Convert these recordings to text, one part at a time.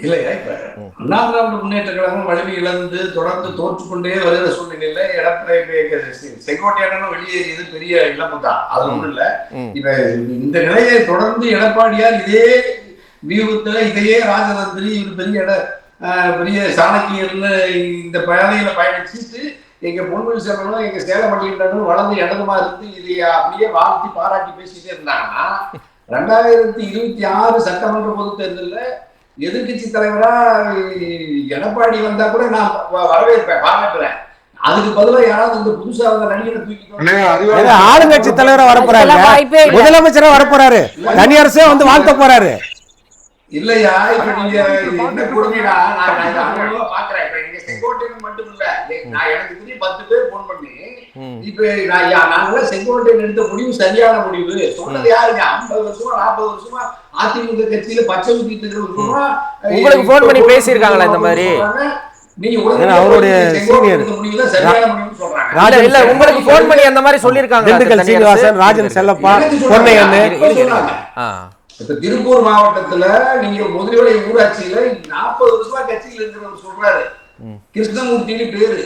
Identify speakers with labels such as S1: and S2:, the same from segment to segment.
S1: இல்லையா இப்ப அண்ணா திராவிட முன்னேற்ற கழகம் வலிமை இழந்து தொடர்ந்து தோற்றுக்கொண்டே வருகிற சூழ்நிலையில எடப்பாடி செங்கோட்டையானும் வெளியேறியது பெரிய இழப்பு தான் அது ஒண்ணும் இல்ல. இப்ப இந்த நிலையை தொடர்ந்து எடப்பாடியார் இதே வியூகத்துல இதையே ராஜதந்திரி இவர் பெரிய இட பெரிய சாணக்கியர்னு இந்த பாதையில பயணிச்சுட்டு எங்க பொன்முடி செல்வனும் எங்க சேலம் மணிகண்டனும் வளர்ந்து இடதுமா இருந்து இதை அப்படியே வாழ்த்தி பாராட்டி பேசிட்டே இருந்தாங்கன்னா ரெண்டாயிரத்தி இருபத்தி ஆறு சட்டமன்ற பொதுத் தேர்தல்ல எதிர்க்கட்சி தலைவரா எடப்பாடி வந்தா கூட நான் வரவேற்பேன் பாராட்டுறேன் அதுக்கு பதிலா யாராவது இந்த புதுசா வந்த நடிகரை
S2: ஏதோ ஆளுங்கட்சி தலைவரா வரப்போறாரு. முதலமைச்சரா வரப்போறாரு தனியரசே வந்து வாழ்த்த போறாரு.
S1: இல்லையா? இப்ப நீங்க என்ன கொடுமையா நான் பாக்குறேன். இப்ப நீங்க செங்கோட்டையன் மட்டும் இல்ல. நான் எனக்கு தெரியும் பத்து பேர் போன் பண்ணி. இப்ப நாங்களாம் செங்கோட்டையன் எடுத்த முடிவு சரியான முடிவு. சொன்னது யாருங்க? ஐம்பது வருஷமா நாற்பது வருஷமா அதிமுக கட்சியில பச்சை ஊத்திட்டு இருக்கிறவங்க
S3: உங்களுக்கு phone பண்ணி பேசியிருக்காங்களா இந்த மாதிரி?
S2: அவருடைய ராஜன்
S3: இல்ல உங்களுக்கு போன் பண்ணி அந்த மாதிரி சொல்லிருக்காங்க
S2: திண்டுக்கல் சீனிவாசன் ராஜன் செல்லப்பா. பொன்னையன்னு.
S1: இப்ப திருப்பூர் மாவட்டத்துல நீங்க முதலியோட ஊராட்சியில நாற்பது வருஷமா கட்சியில் இருக்கிறவர் சொல்றாரு. கிருஷ்ணமூர்த்தின்னு பேரு.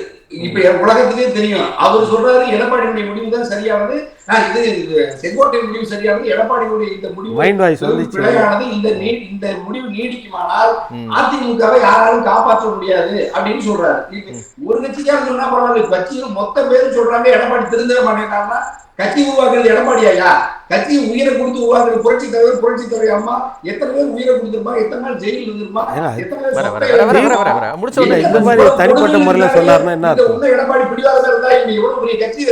S1: இப்ப என் உலகத்துக்கே தெரியும். அவர் சொல்றாரு எடப்பாடியுடைய முடிவு தான் சரியானது இது செங்கோட்டை முடிவு சரியானது எடப்பாடியுடைய இந்த முடிவு பிழையானது. இந்த இந்த முடிவு நீடிக்குமானால். அதிமுகவை யாராலும் காப்பாற்ற முடியாது அப்படின்னு சொல்றாரு. ஒரு கட்சிக்காரங்க சொன்னா பரவாயில்ல கட்சியில மொத்த பேரும் சொல்றாங்க எடப்பாடி திருந்தவே மாட்டேங்கிறாங்கன்னா கட்சி உருவாக்குறது எடப்பாடி ஐயா. கட்சி உயிரை கொடுத்து உருவாக்குறது புரட்சி தலைவர் புரட்சி தலைவர் அம்மா. எத்தனை பேர் உயிரை கொடுத்திருப்பா? எத்தனை நாள் ஜெயிலில் இருந்திருப்பா?
S2: தனிப்பட்ட முறையில சொன்னாருன்னா என்ன
S1: எடப்பாடி பிடிவாதம் இருந்தா இங்க எவ்வளவு பெரிய கட்சி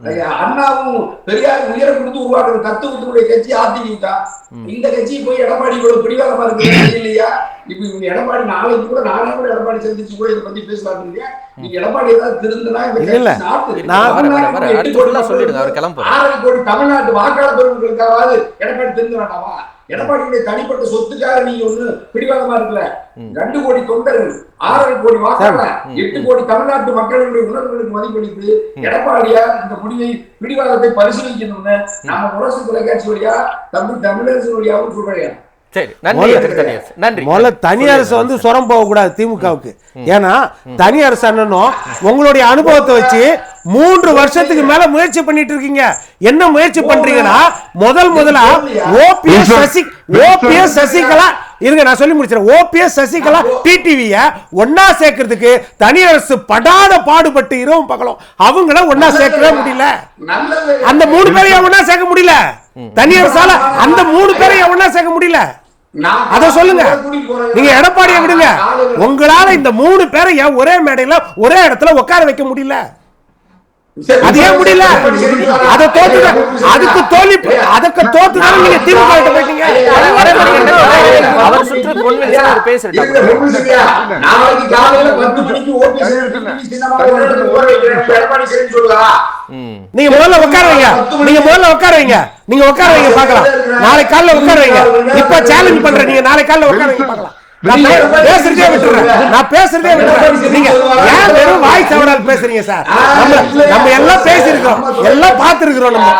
S1: ஐயா, அண்ணாவும் பெரியார் உயரம் கொடுத்து உருவாக்குற தத்துவத்தினுடைய கட்சி அதிமுக. இந்த கட்சி போய் எடப்பாடி இவ்வளவு பிடிவாதமா இருக்கு இல்லையா? இப்ப இவங்க எடப்பாடி நாளைக்கு கூட நானே கூட எடப்பாடி சந்திச்சு கூட இதை பத்தி பேசலாம் இல்லையா நீங்க எடப்பாடி ஏதாவது திருந்தினா ஆறரை கோடி தமிழ்நாட்டு வாக்காளர் பெருமக்களுக்காவது எடப்பாடி திருந்த வேண்டாமா எடப்பாடியுடைய தனிப்பட்ட சொத்துக்காக நீங்க ஒண்ணு பிடிவாதமா இருக்கல. ரெண்டு கோடி தொண்டர்கள் ஆறரை கோடி வாக்காளர். எட்டு கோடி தமிழ்நாட்டு மக்களுடைய உணர்வுகளுக்கு மதிப்பளித்து எடப்பாடியா இந்த முடிவை பிடிவாதத்தை பரிசீலிக்கணும்னு நம்ம முரசு தொலைக்காட்சி வழியா தம்பி தமிழரசு வழியாவும் சொல்றேன்
S3: சரி நன்றி
S2: முதல்ல-
S3: நன்றி.
S2: தனி அரசு வந்து சுரம் போக கூடாது திமுகவுக்கு ஏன்னா தனி அரசு அண்ணனும் உங்களுடைய அனுபவத்தை வச்சு மூன்று வருஷத்துக்கு மேல முயற்சி பண்ணிட்டு இருக்கீங்க. என்ன முயற்சி பண்றீங்கன்னா முதல் முதலா ஓபிஎஸ் சசி ஓபிஎஸ் சசிகலா இருங்க நான் சொல்லி முடிச்சிடறேன். ஓபிஎஸ் சசிகலா டிடிவிய ஒன்னா சேர்க்கறதுக்கு தனி அரசு படாத பாடுபட்டு இரவும் பகலும். அவங்கள ஒன்னா சேர்க்கவே முடியல. அந்த மூணு பேரையும் ஒன்னா சேர்க்க முடியல. தனி அரசால அந்த மூணு பேரையும் ஒன்னா சேர்க்க முடியல. அத சொல்லுங்க. நீங்க எடப்பாடியை விடுங்க உங்களால இந்த மூணு பேரை ஏன் ஒரே மேடையில ஒரே இடத்துல உட்கார வைக்க முடியல அது ஏன் முடியல அதை தோத்து அதுக்கு தோல்வி அதுக்கு தோத்து தானே நீங்க திமுக கிட்ட போயிட்டீங்க
S3: அவர் சுற்று? ம்
S2: நீங்க முதல்ல உட்கார வைங்க நீங்க முதல்ல உட்கார வைங்க நீங்க உட்கார வைங்க பார்க்கலாம் நாளைக்கு காலைல உட்கார வைங்க இப்ப சேலஞ்ச் பண்றேன். நீங்க நாளைக்கு காலைல உட்கார வைங்க பார்க்கலாம். பேசுறதே விட்டுறேன். நான் பேசுறதே விட்டுறேன். நீங்க ஏன் வெறும் வாய் சவடால் பேசுறீங்க சார்? நம்ம எல்லாம் பேசியிருக்கிறோம். எல்லாம் பார்த்திருக்கிறோம் நம்ம.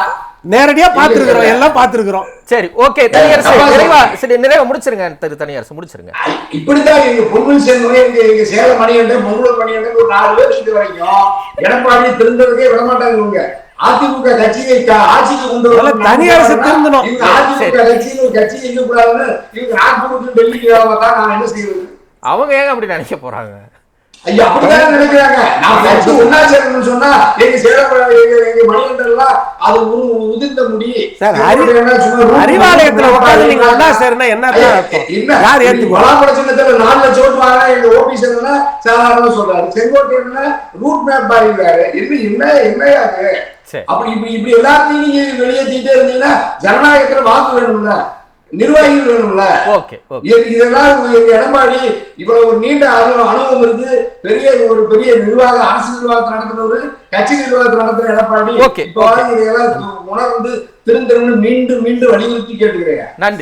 S2: நேரடியா பார்த்திருக்கிறோம். எல்லாம் பார்த்திருக்கிறோம்.
S3: சரி ஓகே. தனியரசு நிறைவா சரி நிறைவா முடிச்சிருங்க திரு தனியரசு முடிச்சிருங்க.
S1: இப்படித்தான் எங்க பொன்முடி செல்வன் எங்க எங்க சேலம் மணிகண்டன் மங்களூர் மணிகண்டன் ஒரு நாலு பேர் இது வரைக்கும் எடப்பாடி திருந்ததுக்கே விட மாட்டாங்க இவங்க. அதிமுக கட்சியை ஆட்சிக்கு கொண்டு வரணும்.
S2: தனி அரசு திருந்தணும்.
S1: அதிமுக கட்சின்னு ஒரு கட்சி இருக்க கூடாதுன்னு இவங்க நாக்பூருக்கு டெல்லிக்கு தான் நான் என்ன செய்வது
S3: அவங்க ஏங்க அப்படி நினைக்க போறாங்க
S1: ஐயா அப்படித்தானே நினைக்கிறாங்க நான் கட்சி ஒன்னா சேரணும்னு சொன்னா எங்க எங்க எங்க மணிகண்டன்லாம் அது உதிர்ந்த முடி
S2: அறிவாலயத்துல உட்கார்ந்து நீங்க ஒண்ணா சேருனா என்ன? யார் ஏத்துக்குவா
S1: நாலு லட்சம் ஓட்டு வாங்கினா எங்க ஓபிஎஸ் என்ன சாதாரணமா சொல்றாரு. செங்கோட்டையன் ரூட் மேப் பாருங்கிறாரு என்ன என்ன என்னையா அது?
S3: சரி.
S1: அப்படி இப்படி இப்படி எல்லாத்தையும் நீங்க வெளியேற்றிட்டே இருந்தீங்கன்னா ஜனநாயகத்துல வாக்கு வேணும்ல. நிர்வாகிகள் வேணும்ல? இதெல்லாம் எடப்பாடி இவ்வளவு ஒரு நீண்ட அனு- அனுபவம் இருக்கு பெரிய ஒரு பெரிய நிர்வாக அரசு நிர்வாகத்தை நடத்துறவர் கட்சி நிர்வாகத்தை நடத்துற எடப்பாடி இப்போ இதெல்லாம் உணர்ந்து திருந்தரும்னு மீண்டும் மீண்டும் வலியுறுத்தி கேட்டுக்கிறேன்
S3: நன்றி.